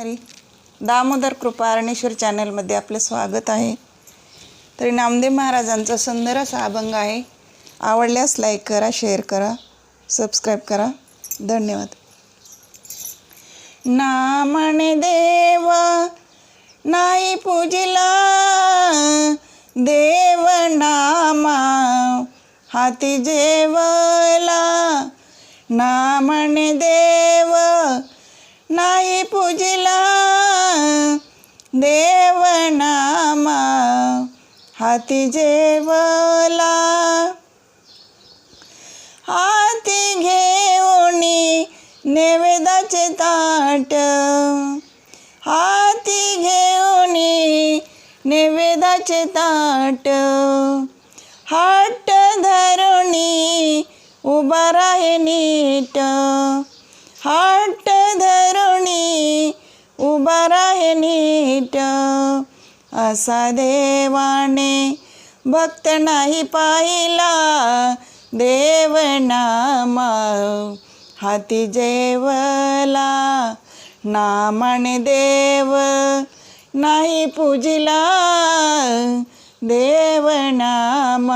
हरी. दामोदर कृपा अरणेश्वर चॅनलमध्ये आपलं स्वागत आहे. तरी नामदेव महाराजांचा सुंदर असा अभंग आहे. आवडल्यास लाईक करा शेअर करा सबस्क्राईब करा. धन्यवाद. नामणे देवा नाही पूजिला. देव नामा हाती जेवला. नामणे देव नाही पूजिला. देवनामा हाती जेवला. हाती घेऊन नैवेद्याचे ताट. हाती घेऊन नैवेद्याचे ताट. हाट धरुणी उभा राहे नीट. हाट धरुणी उभा राहे नीट. असा देवाने भक्त नाही पाहिला. देव नाम हाती जेवला. नामाने देव नाही पूजिला. देव नाम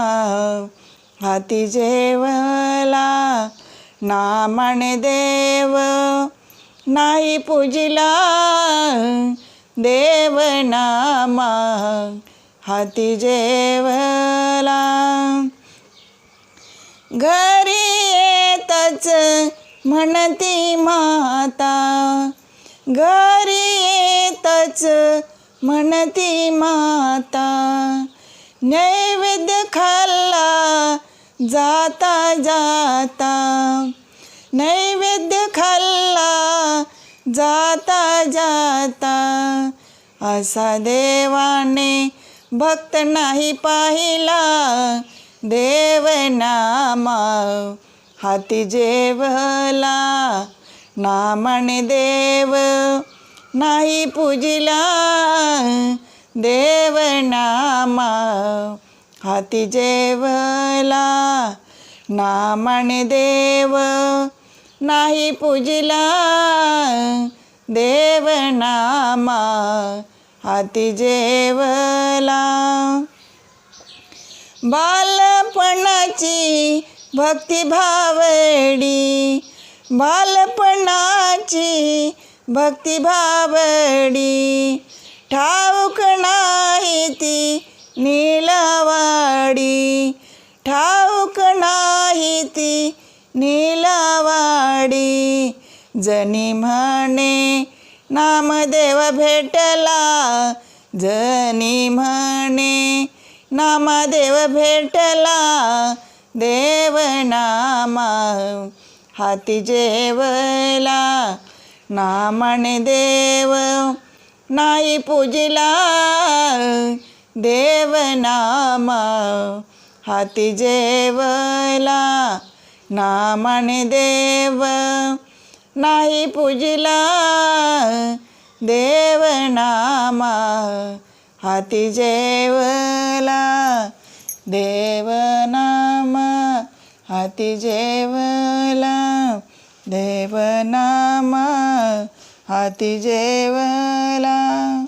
हाती जेवला. नामाने देव नाही पूजिला देवनामा हाती जेवला. घरी येतच म्हणती माता घरी येतच म्हणती माता. नैवेद्य खाल्ला जाता जाता नैवेद्य खाल्ला जाता जाता. असा देवाने भक्त नाही पाहिला देव नाम. हाती जेवला नामणे देव नाही पूजिला देव नाम. हाती जेवला नामणे देव नाही पूजिला देवनामा हाती जेवला. बालपणाची भक्ती भावडी बालपणाची भक्ती भावडी ठाऊक नाही ती नीलवाडी. ठाऊ नीलवाडी जनी म्हणे नामदेव भेटला. जनी म्हणे नामदेव भेटला. देव नाम हाती जेवला. नामणे देव नाही पूजिला. देव नाम हाती जेवला. नामणे देव नाही पूजिला देवनामा हाती जेवला देवनामा हाती जेवला देवनामा हाती जेवला.